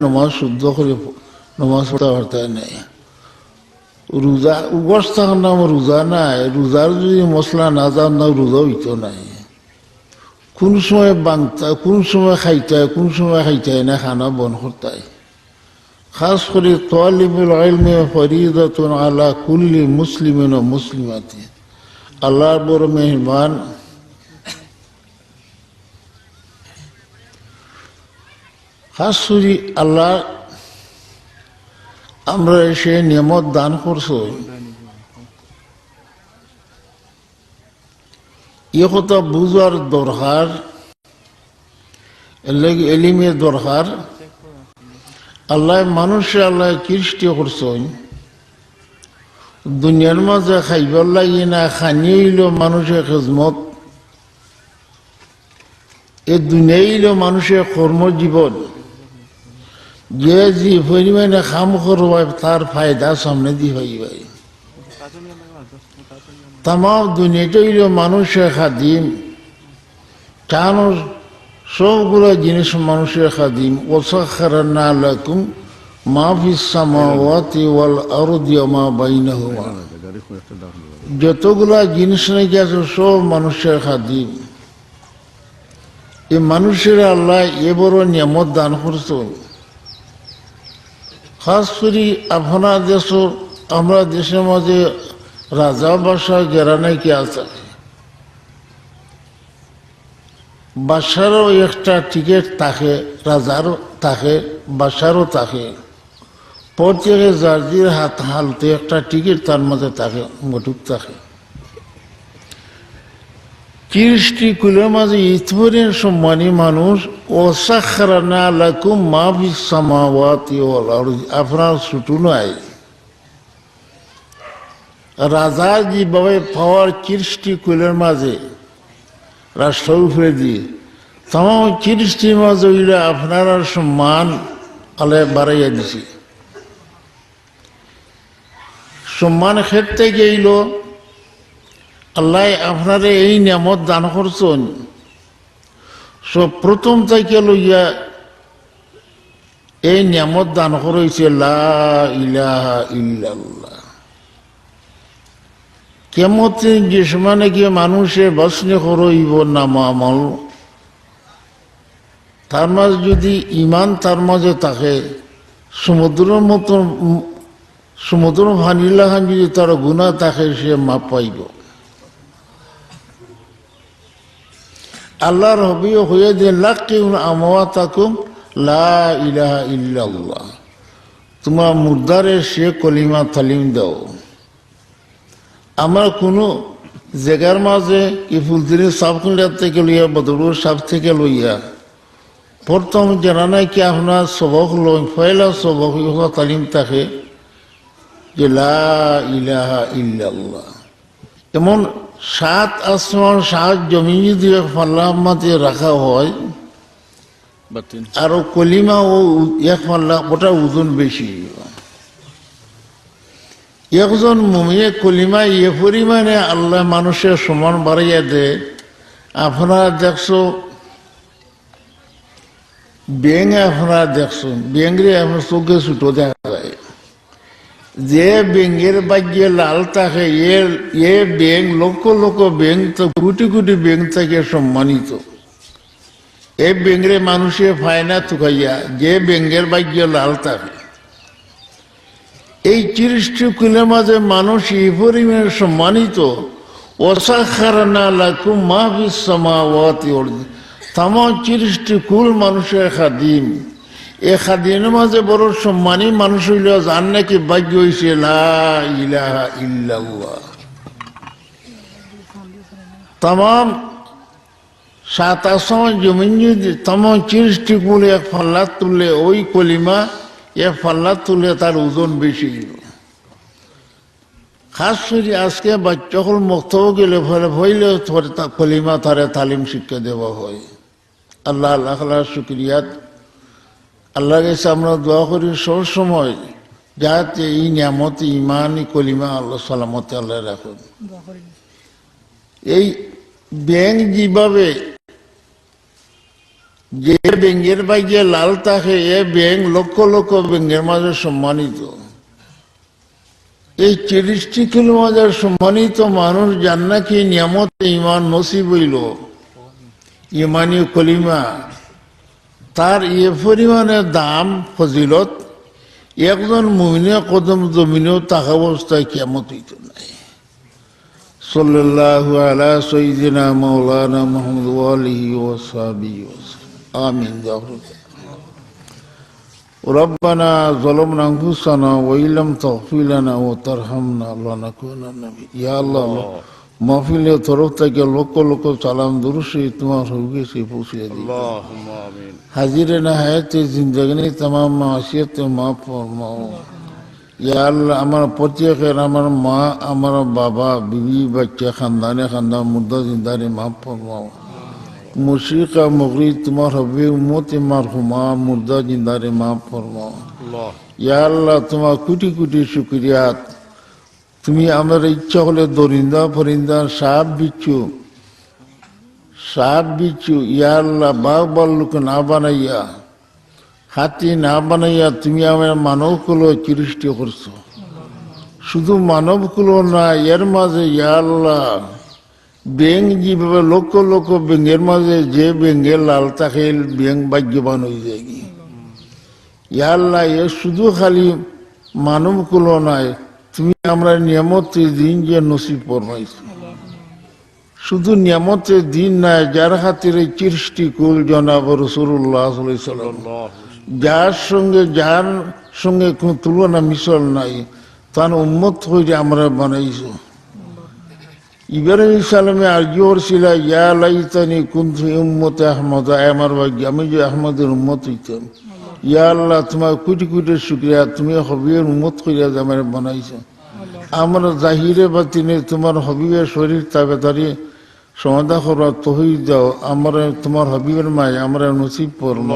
নমাজ শুদ্ধ করে নমাজ পড়তে পারতে নেই। রোজা উপবাস থাকার নাম রোজা নাই। রোজার যদি মশলা না যার নাম রোজা হইতো নাই। কোন সময় বাংতা, কোন সময় খাইতে হয় কোন সময় খাইতে হয় না খানা বন করতে হয় খাস করে তোয়ালিবুল আলমে ফরিদাতুন আলা কুল্লি মুসলিমিন ও মুসলিমাতি। আল্লাহর বড় মেহমান খাস আল্লাহ, আমরা সে নিয়মত দান করছ। কথা বুঝার দরকার এলিমের দরকার। আল্লাহ মানুষে আল্লাহ কৃষ্টি করছেন। দুনিয়ার মাঝে খাইবার লাগি না খানি হইল মানুষের খেজমত। এ দুনিয়া হইল মানুষের কর্মজীবন। যে যে পরিমাণে খাম করব তার ফায়দা সামনে দিয়ে হইবে তাম দুনিয়াটা হইল মানুষের খাদিম। কেন সবগুলো জিনিস মানুষের খাদিম। ওসাখারান্না লাকুম যতগুলা জিনিস নাকি আছে, সব মানুষের খাদিম। এই মানুষের আল্লাহ এ বড় নিয়ামত দান করছ। খাস করি আপনার দেশ, আমরা দেশের মাঝে রাজা বাসা গেরা নাকি আছে? বাসারও একটা টিকিট থাকে, রাজারও থাকে, বাসারও থাকে। প্রত্যেকে জার্জির হাত হালতে একটা টিকিট তার মাঝে থাকে, মটুক থাকে। তিরিশটি কুলের মাঝে ইতবরের সম্মানী মানুষ ওসাখারানা লাকুম মা বিসামাওয়াতি ওয়াল আরদি। আপনার ছুটু নাই। রাজা যেভাবে পাওয়ার তিরিশটি কুলের মাঝে, রাষ্ট্র উপরে দিয়ে তাম তিরিশটির মাঝে হইলে আপনারা সম্মান আলে বাড়াইয়া দিছি। সম্মান ক্ষেত্রে গেইল আল্লাহ আপনারে এই নিয়ামত দান করছেন। সব প্রথম থেকে লইয়া এই নিয়ামত দান করেছে কেমতে যে সময় নাকি মানুষে বাসনে করইব নাম আমল তার মাঝে যদি ইমান তার মাঝে থাকে, সমুদ্রের মতন সমুদ্র ভানিলাখান যদি তার গুণা থাকে, সে মাপ পাইব। আল্লাহর হবি হয়ে দিয়ে লাকি আমওয়া তাকুম লা ইলাহা ইল্লাল্লাহ। তোমার মুর্দারে সে কলিমা তালিম দাও। আমার কোনো জায়গার মাঝে এই ফুলদিনী সাবকুন্ডার থেকে লইয়া বদরুর সাপ থেকে লইয়া, প্রথম জানা নাই কি আপনার সবক লই পয়লা সবক তালিম থাকে যে লা ইলাহা ইল্লাল্লাহ। এমন সাত আসমান সাত জমি যদি পাল্লা মাঝে রাখা হয় আরও কলিমা ও এক পাল্লা ওটা ওজন বেশি। একজন মুমিয়ে কলিমা এ পরিমাণে আল্লাহ মানুষের সমান বাড়াইয়া দেয় আপনারা দেখছ ব্যাং আপনারা দেখছ ব্যাংরে আপনার চোখে ছুটো দেখা যায়। যে ব্যাঙের বাগ্যে লাল থাকে এ এ ব্যাং লক্ষ লক্ষ ব্যাং তো কোটি কোটি ব্যাং থেকে সম্মানিত। এ ব্যাংরে মানুষে ফায়না তুকাইয়া, যে ব্যাঙের বাগ্যে লাল থাকে এই তিরিশটি কুলের মাঝে মানুষ এই পরিমাণে সম্মানিত। অসাখারানা লাকুম মা বিসামাওয়াতি তাম তিরিশটি কুল মানুষের খাদিম। এ খাদিনের মাঝে বড় সম্মানী মানুষ হইল, যার নাকি ভাগ্য ইল্লাল্লাহ। তাম সাত আসম জমিন যদি তাম তিরিশটি কুল এক ফাল্লা তুললে, ওই কলিমা এক ফাল্লা তুলে তার ওজন বেশি খাস করে আজকে বাচ্চা হল মুক্ত গেলে, ফলে হইলে কলিমা তারে তালিম শিক্ষা দেওয়া হয়। আল্লাহ আল্লাহ আল্লাহ শুক্রিয়াত আল্লাহ কাছে আমরা দোয়া করি, সব সময় যাতে এই নিয়ামত ইমান কলিমা আল্লাহ সালামতে আল্লাহ রাখুন। এই ব্যাংক যেভাবে যে ব্যাঙ্গের বাইকে লাল থাকে, এ ব্যাংক লক্ষ লক্ষ ব্যাঙ্গের মাঝে সম্মানিত। এই তিরিশটি কিলো মাঝে সম্মানিত মানুষ যার নাকি নিয়ামত ইমান নসিব হইল? ইমানি কলিমা তার এ পরিমাণে দাম ফজিলত একজন মুমিনে কদম জমিনেও তাকা অবস্থায় কেমত হইত নাই সাল্লাল্লাহু আলা সাইয়্যিদিনা মাওলানা মুহাম্মদ ওয়া আলিহি ওয়া সাহবিহি ওয়া সাল্লাম। আমিন জাহরুত ربنا ظلمنا انفسنا وان لم تغفر لنا وترحمنا لنكونن من يا الله মাহফিলের তরফ থেকে লক্ষ লক্ষ সালাম দুরুসি তোমার হুগেছি পৌঁছিয়ে দিই। হাজিরে না হায়াতে জিন্দগিনি তাম আসিয়াতে মা ফরমাও। ইয়া আল্লাহ আমার প্রত্যেকের আমার মা আমার বাবা বিবি বাচ্চা খানদানে খানদান মুর্দা জিন্দারে মা ফরমাও। মুশিকা মুগরি তোমার হবি উম্মতে মারহুমা মুর্দা জিন্দারে মা ফরমাও। ইয়া আল্লাহ তোমার কুটি কোটি শুক্রিয়া। তুমি আমার ইচ্ছা হলে দরিন্দা ফরিন্দা সাপ বিচ্ছু সাপ বিচ্ছু ইয়া আল্লাহ বাঘ বাল্লুক না বানাইয়া, হাতি না বানাইয়া তুমি আমার মানবকুলো সৃষ্টি করছ। শুধু মানবকুলো না, এর মাঝে ইয়া আল্লাহ ব্যাং যেভাবে লক্ষ লক্ষ ব্যাঙের মাঝে যে ব্যাঙে লাল থাকে ব্যাং ভাগ্যবান হয়ে যায়। কি ইয়া এ শুধু খালি মানব কুলো নাই তুমি আমরা নিয়ামতের দিন যে নসিব ফরমাইছো। শুধু নিয়ামতের দিন নাই যার হাতের এই চিরষ্টি কুল জনাব রসুল্লাহ যার সঙ্গে যার সঙ্গে কোন তুলনা মিশল নাই, তার উন্মত হয়ে যে আমরা বানাইছো। ইব্রাহিম ইসলামে আর্য ইয়া লাইতানি কুন্থ উম্মতে আহমদ। আমার ভাগ্য, আমি যে আহমদের উন্মত হইতাম। ইয়া আল্লাহ, তোমার কুটি কুটি শুক্রিয়া। তুমি হবিবের উন্মত করিয়া আমার বানাইছে। আমরা জাহিরে বা তিনি তোমার হবিবের শরীর তাবে দাঁড়িয়ে সমাধা করবা তহি যাও আমরা, তোমার হবিবের মায় আমরা নসিব পড়ল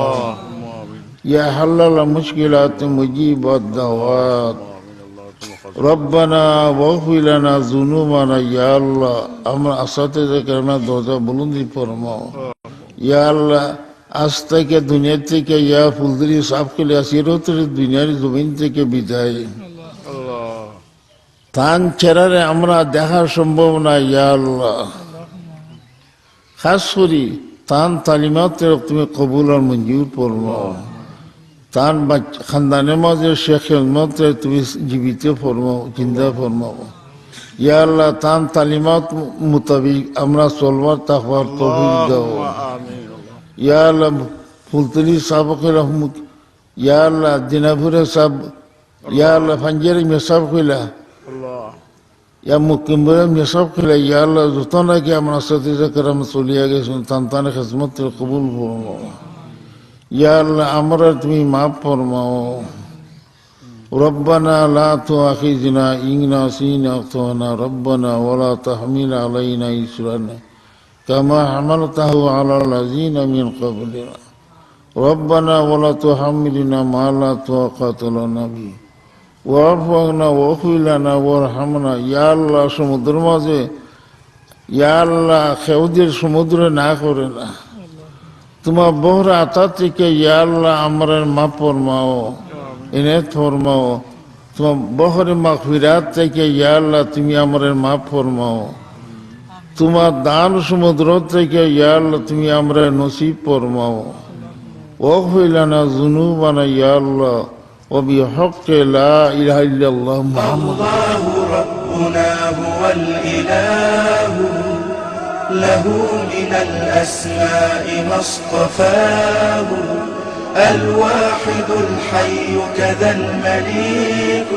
ইয়া হাল্লাল্লাহ মুশকিলাত মুজিবাত দাওয়াত। রব্বানা ওয়াহফিলানা জুনুমানা ইয়া আল্লাহ। আমরা আসাতে যে কেন দরজা বুলন্দি পড়ম ইয়া আল্লাহ আজ থেকে দুনিয়ার থেকে ইয়া ফুলদুরি সাফ করে আসি দুনিয়ার জমিন থেকে বিদায়। তান চেরারে আমরা দেখার সম্ভব না ইয়া আল্লাহ। খাস করি তান তালিমাতে তুমি কবুল আর মঞ্জুর করব তান খানদানের মাঝে শেখ খেলমতে তুমি জীবিত ফরমাও চিন্তা ফরমাও। ইয়া আল্লাহ তান তালিমাত মোতাবিক আমরা চলবার তাহবার তহিদ দাও। يا الله فلتني سابق رحمك. يا الله دیناپور ساب يا الله فنجر مسابق لا يا یا مسابق لا يا الله یا كي أمنا ستي ذكر مسؤولية کرم سولیا کے سنتان خدمت قبول فرماؤ یا أمرت مي ما فرما ربنا لا تؤاخذنا إن نسينا أخطأنا. ربنا ولا تحمل علينا إسرا كما حملته على الذين من قبلنا ربنا ولا تحملنا ما لا طاقة لنا به واعف عنا واغفر لنا وارحمنا يا الله সমুদ্র মাঝে ইয়া আল্লাহ খেউদের সমুদ্রে না করে না তোমার বহরা আতা থেকে ইয়া আল্লাহ আমরা মা ফরমাও এনে ফরমাও তোমার বহরে মা ফিরাত থেকে ইয়া আল্লাহ তুমি আমাদের মা ফরমাও তোমার দান সমুদ্র থেকে ইয়া আল্লাহ তুমি আমরা নসিব ফরমাও واغفر لنا ذنوبنا يا الله وبحق لا اله الا الله محمد الله ربنا هو الإله له من الأسماء ما اصطفاه الواحد الحي كذا المليك